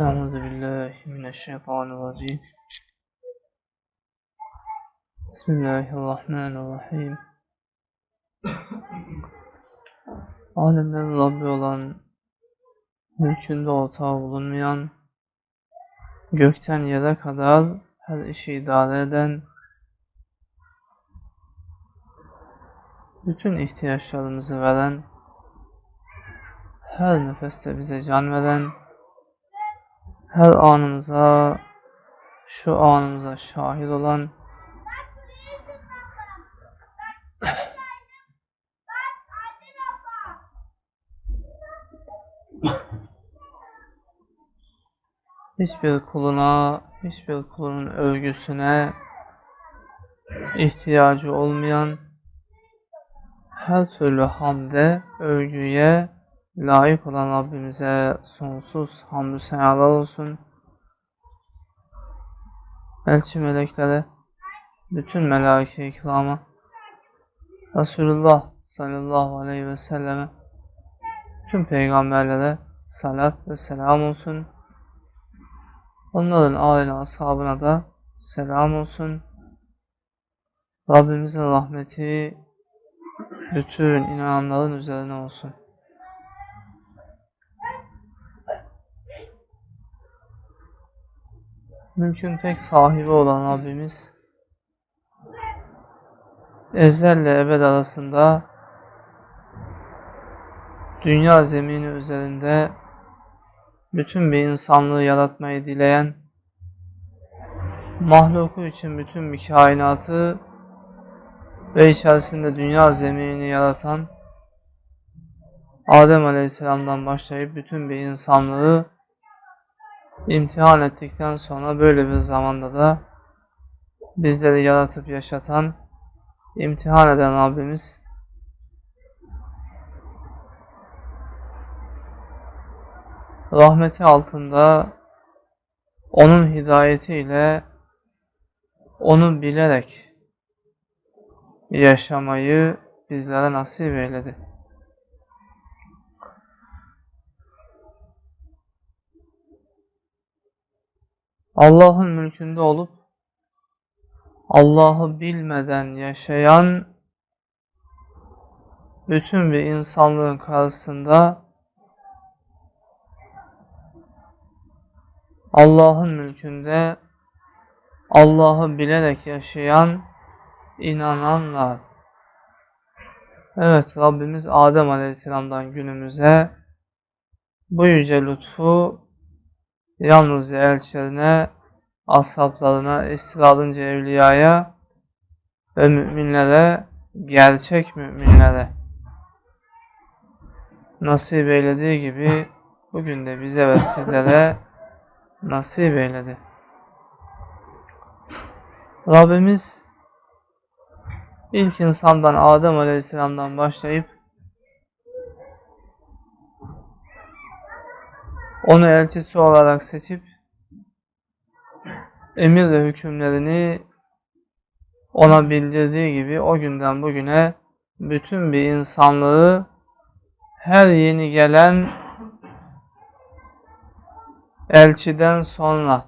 Euzu billahi mineşşeytanirracim. Bismillahirrahmanirrahim. Alemlerin Rabbi olan, mülkünde ortağı bulunmayan, gökten yere kadar her işi idare eden, bütün ihtiyaçlarımızı veren, her nefeste bize can veren, her anımıza, şu anımıza şahit olan, hiçbir kuluna, hiçbir kulunun övgüsüne ihtiyacı olmayan, her türlü hamde, övgüye layık olan Rabbimize sonsuz hamdü senalar olsun. Elçi meleklere, bütün melaike ikrama, Resulullah sallallahu aleyhi ve selleme, tüm peygamberlere salat ve selam olsun. Onların aile ashabına da selam olsun. Rabbimizin rahmeti bütün inananların üzerine olsun. Mülkün tek sahibi olan Rabbimiz ezelle ebed arasında dünya zemini üzerinde bütün bir insanlığı yaratmayı dileyen mahluku için bütün bir kainatı ve içerisinde dünya zeminini yaratan Adem Aleyhisselam'dan başlayıp bütün bir insanlığı imtihan ettikten sonra böyle bir zamanda da bizleri yaratıp yaşatan, imtihan eden Rabbimiz rahmeti altında onun hidayetiyle onu bilerek yaşamayı bizlere nasip eyledi. Allah'ın mülkünde olup Allah'ı bilmeden yaşayan bütün bir insanlığın karşısında Allah'ın mülkünde Allah'ı bilerek yaşayan inananlar. Evet Rabbimiz Adem Aleyhisselam'dan günümüze bu yüce lütfu yalnızca elçilerine, ashablarına, istirahatınca evliyaya ve müminlere, gerçek müminlere nasip eylediği gibi bugün de bize ve sizlere nasip eyledi. Rabbimiz ilk insandan Adem Aleyhisselam'dan başlayıp onu elçisi olarak seçip emir ve hükümlerini ona bildirdiği gibi o günden bugüne bütün bir insanlığı her yeni gelen elçiden sonra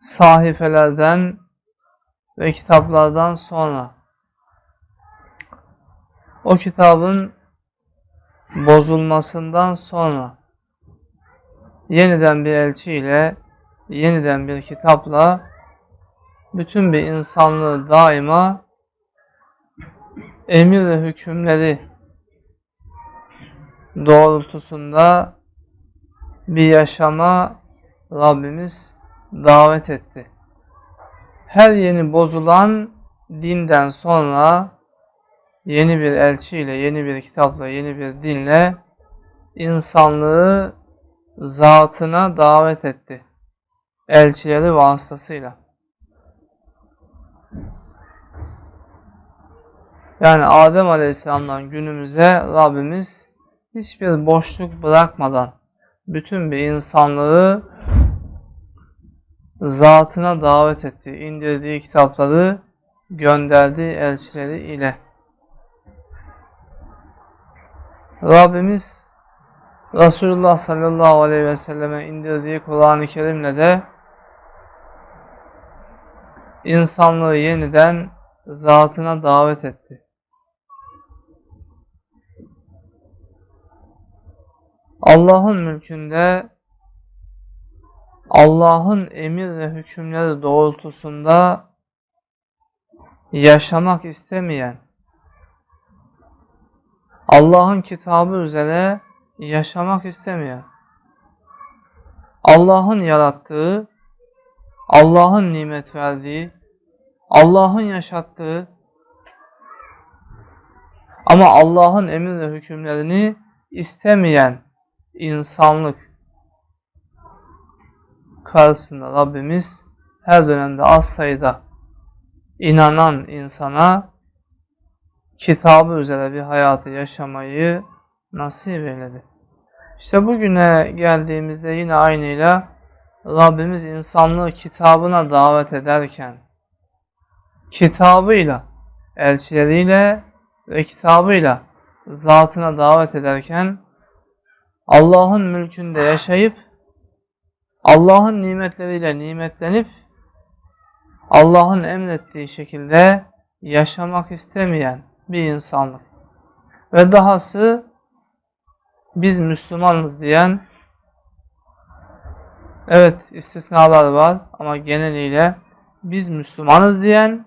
sahifelerden ve kitaplardan sonra. O kitabın bozulmasından sonra yeniden bir elçiyle, yeniden bir kitapla bütün bir insanlığı daima emir ve hükümleri doğrultusunda bir yaşama Rabbimiz davet etti. Her yeni bozulan dinden sonra yeni bir elçiyle, yeni bir kitapla, yeni bir dinle insanlığı zatına davet etti. Elçileri vasıtasıyla. Yani Adem Aleyhisselam'dan günümüze Rabbimiz hiçbir boşluk bırakmadan bütün bir insanlığı zatına davet etti. indirdiği kitapları gönderdiği elçileri ile. Rabbimiz Resulullah sallallahu aleyhi ve selleme indirdiği Kur'an-ı Kerim'le de insanlığı yeniden zatına davet etti. Allah'ın mülkünde Allah'ın emir ve hükümleri doğrultusunda yaşamak istemeyen, Allah'ın kitabı üzere yaşamak istemeyen, Allah'ın yarattığı, Allah'ın nimet verdiği, Allah'ın yaşattığı ama Allah'ın emir ve hükümlerini istemeyen insanlık karşısında Rabbimiz her dönemde az sayıda inanan insana kitabı üzere bir hayatı yaşamayı nasip eyledi. İşte bugüne geldiğimizde yine aynıyla Rabbimiz insanlığı kitabına davet ederken kitabıyla, elçileriyle ve kitabıyla zatına davet ederken Allah'ın mülkünde yaşayıp Allah'ın nimetleriyle nimetlenip Allah'ın emrettiği şekilde yaşamak istemeyen bir insanlık. Ve dahası biz Müslümanız diyen evet istisnalar var ama geneliyle biz Müslümanız diyen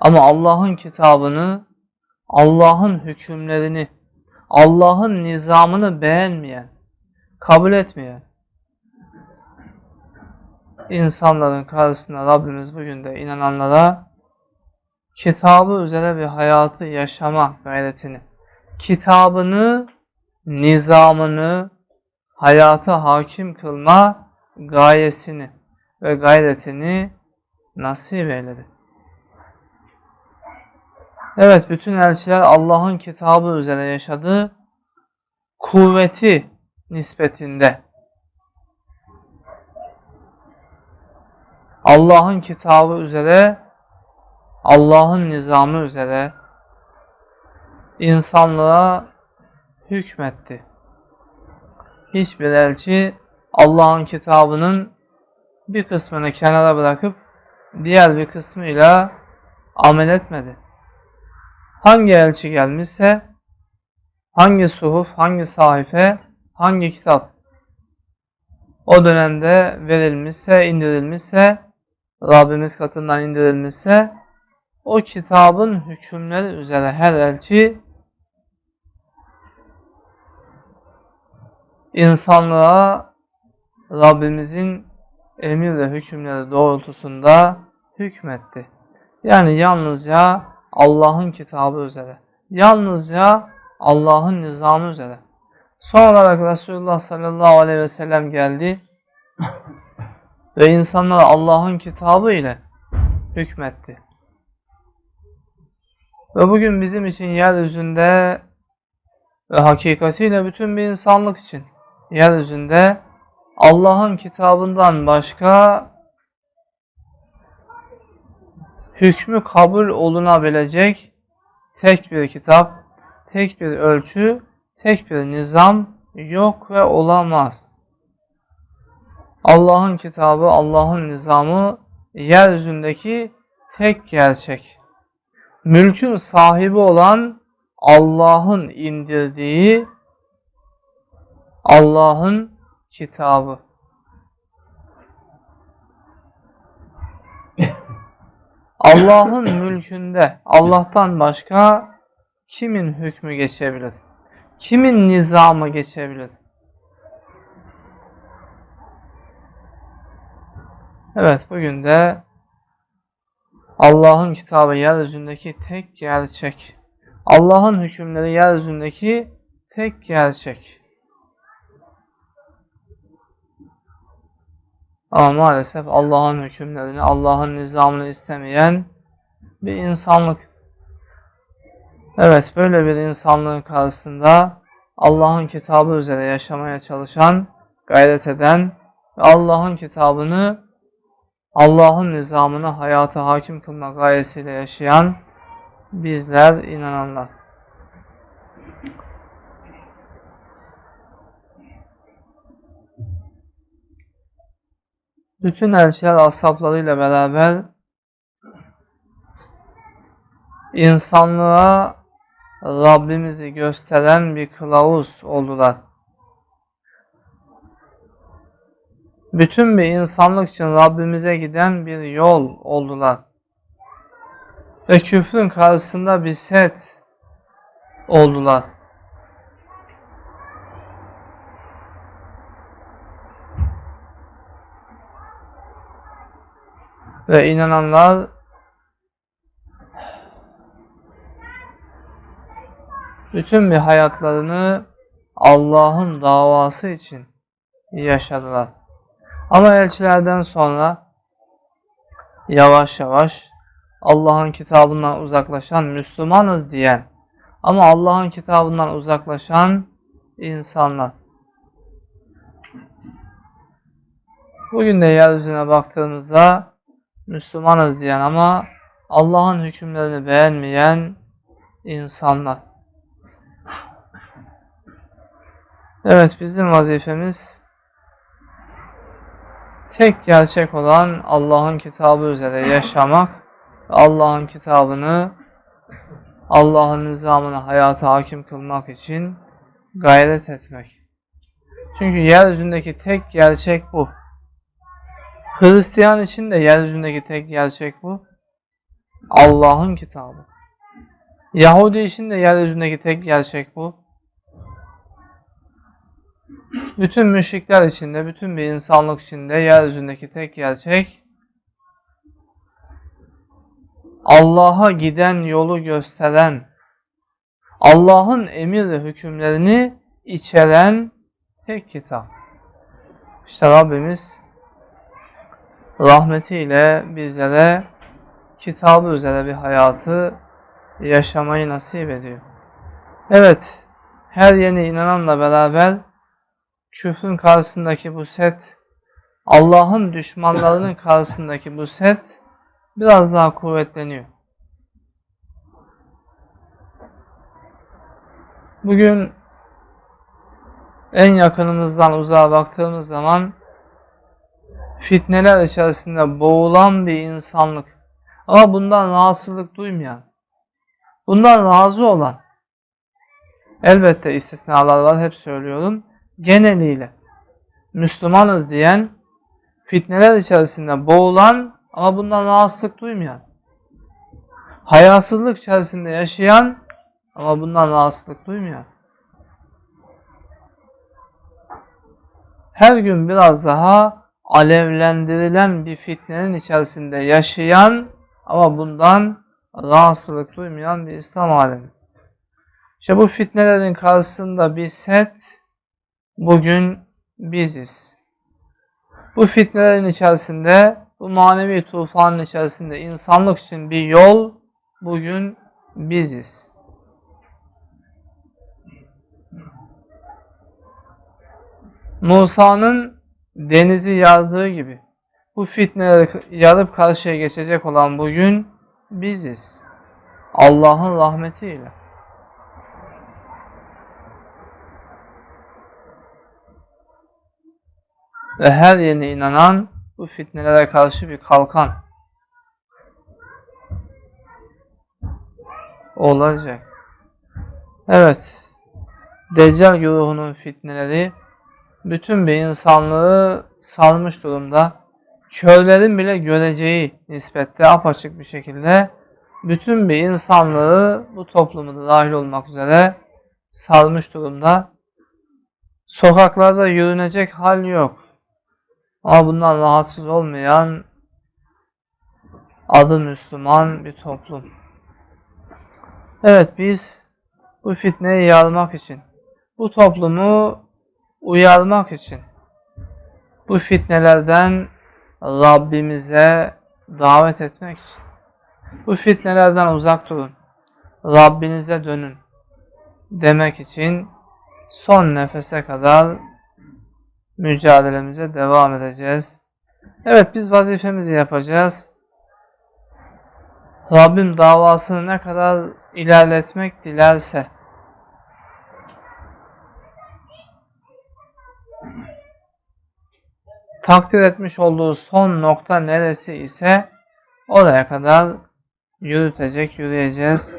ama Allah'ın kitabını, Allah'ın hükümlerini, Allah'ın nizamını beğenmeyen, kabul etmeyen insanların karşısında Rabbimiz bugün de inananlara kitabı üzere bir hayatı yaşama gayretini, kitabını, nizamını, hayata hakim kılma gayesini ve gayretini nasip eyledi. Evet, bütün elçiler Allah'ın kitabı üzere yaşadı. Kuvveti nispetinde. Allah'ın kitabı üzere, Allah'ın nizamı üzere insanlığa hükmetti. Hiçbir elçi Allah'ın kitabının bir kısmını kenara bırakıp diğer bir kısmıyla amel etmedi. Hangi elçi gelmişse, hangi suhuf, hangi sahife, hangi kitap o dönemde verilmişse, indirilmişse, Rabbimiz katından indirilmişse, o kitabın hükümleri üzere her elçi insanlığa Rabbimizin emir ve hükümleri doğrultusunda hükmetti. Yani yalnızca Allah'ın kitabı üzere. Yalnızca Allah'ın nizamı üzere. Son olarak Resulullah sallallahu aleyhi ve sellem geldi ve insanlara Allah'ın kitabı ile hükmetti. Ve bugün bizim için yeryüzünde ve hakikatiyle bütün bir insanlık için yeryüzünde Allah'ın kitabından başka hükmü kabul olunabilecek tek bir kitap, tek bir ölçü, tek bir nizam yok ve olamaz. Allah'ın kitabı, Allah'ın nizamı yeryüzündeki tek gerçek. Mülkün sahibi olan Allah'ın indirdiği Allah'ın kitabı. Allah'ın mülkünde Allah'tan başka kimin hükmü geçebilir? Kimin nizamı geçebilir? Evet bugün de Allah'ın kitabı yeryüzündeki tek gerçek. Allah'ın hükümleri yeryüzündeki tek gerçek. Ama maalesef Allah'ın hükümlerini, Allah'ın nizamını istemeyen bir insanlık. Evet, böyle bir insanlığın karşısında Allah'ın kitabı üzere yaşamaya çalışan, gayret eden ve Allah'ın kitabını, Allah'ın nizamını hayata hakim kılma gayesiyle yaşayan bizler, inananlar. Bütün elçiler ashablarıyla beraber insanlığa Rabbimizi gösteren bir kılavuz oldular. Bütün bir insanlık için Rabbimize giden bir yol oldular. Ve küfrün karşısında bir set oldular. Ve inananlar bütün bir hayatlarını Allah'ın davası için yaşadılar. Ama elçilerden sonra yavaş yavaş Allah'ın kitabından uzaklaşan Müslümanız diyen ama Allah'ın kitabından uzaklaşan insanlar. Bugün de yeryüzüne baktığımızda Müslümanız diyen ama Allah'ın hükümlerini beğenmeyen insanlar. Evet bizim vazifemiz tek gerçek olan Allah'ın kitabı üzere yaşamak ve Allah'ın kitabını Allah'ın nizamını hayata hakim kılmak için gayret etmek. Çünkü yeryüzündeki tek gerçek bu. Hristiyan için de yeryüzündeki tek gerçek bu. Allah'ın kitabı. Yahudi için de yeryüzündeki tek gerçek bu. Bütün müşrikler içinde, bütün bir insanlık içinde yeryüzündeki tek gerçek Allah'a giden yolu gösteren, Allah'ın emir ve hükümlerini içeren tek kitap. İşte Rabbimiz rahmetiyle bizlere kitabı üzere bir hayatı yaşamayı nasip ediyor. Evet, her yeni inananla beraber küfrün karşısındaki bu set, Allah'ın düşmanlarının karşısındaki bu set biraz daha kuvvetleniyor. Bugün en yakınımızdan uzağa baktığımız zaman fitneler içerisinde boğulan bir insanlık. Ama bundan rahatsızlık duymayan, bundan razı olan elbette istisnalar var hep söylüyorum geneliyle Müslümanız diyen, fitneler içerisinde boğulan ama bundan rahatsızlık duymayan, hayasızlık içerisinde yaşayan ama bundan rahatsızlık duymayan, her gün biraz daha alevlendirilen bir fitnenin içerisinde yaşayan ama bundan rahatsızlık duymayan bir İslam alemi. İşte bu fitnelerin karşısında bir set bugün biziz. Bu fitnelerin içerisinde, bu manevi tufanın içerisinde insanlık için bir yol bugün biziz. Musa'nın denizi yardığı gibi bu fitneleri yarıp karşıya geçecek olan bugün biziz. Allah'ın rahmetiyle. ve her yeni inanan bu fitnelere karşı bir kalkan olacak. Evet, Deccal güruhunun fitneleri bütün bir insanlığı salmış durumda. Körlerin bile göreceği nispette apaçık bir şekilde bütün bir insanlığı bu toplumu da dahil olmak üzere salmış durumda. Sokaklarda yürünecek hal yok. Ama bundan rahatsız olmayan adı Müslüman bir toplum. Evet biz bu fitneyi yarmak için, bu toplumu uyarmak için, bu fitnelerden Rabbimize davet etmek için, bu fitnelerden uzak durun, Rabbinize dönün demek için son nefese kadar mücadelemize devam edeceğiz. Evet biz vazifemizi yapacağız. Rabbim davasını ne kadar ilerletmek dilerse takdir etmiş olduğu son nokta neresi ise oraya kadar yürütecek, yürüyeceğiz.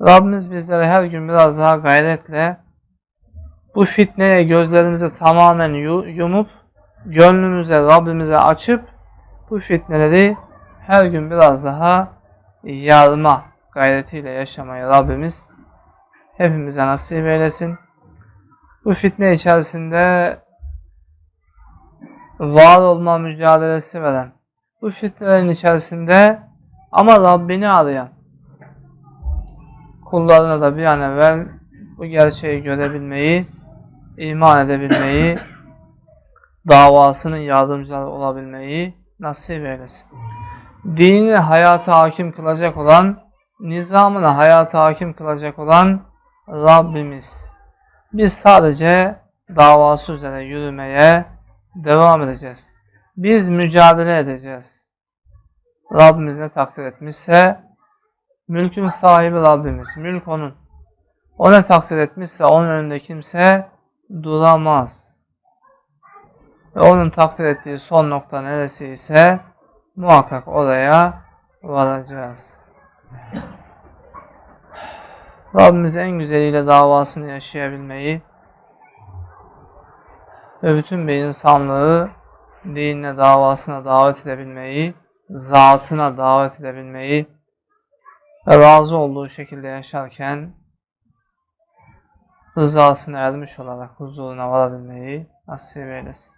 Rabbimiz bizlere her gün biraz daha gayretle bu fitneye gözlerimizi tamamen yu- yumup gönlümüze Rabbimize açıp bu fitneleri her gün biraz daha yarma gayretiyle yaşamayı Rabbimiz hepimize nasip eylesin. Bu fitne içerisinde var olma mücadelesi veren, bu fitnelerin içerisinde ama Rabbini arayan kullarına da bir an evvel bu gerçeği görebilmeyi, iman edebilmeyi, davasının yardımcıları olabilmeyi nasip eylesin. Dini hayata hakim kılacak olan, nizamını hayata hakim kılacak olan Rabbimiz. Biz sadece davası üzere yürümeye devam edeceğiz. Biz mücadele edeceğiz. Rabbimiz ne takdir etmişse mülkün sahibi Rabbimiz. Mülk onun. O ne takdir etmişse onun önünde kimse duramaz. Ve onun takdir ettiği son nokta neresi ise muhakkak oraya varacağız. Rabbimiz en güzeliyle davasını yaşayabilmeyi ve bütün bir insanlığı dinine, davasına davet edebilmeyi, zatına davet edebilmeyi ve razı olduğu şekilde yaşarken rızasına ermiş olarak huzuruna varabilmeyi nasip eylesin.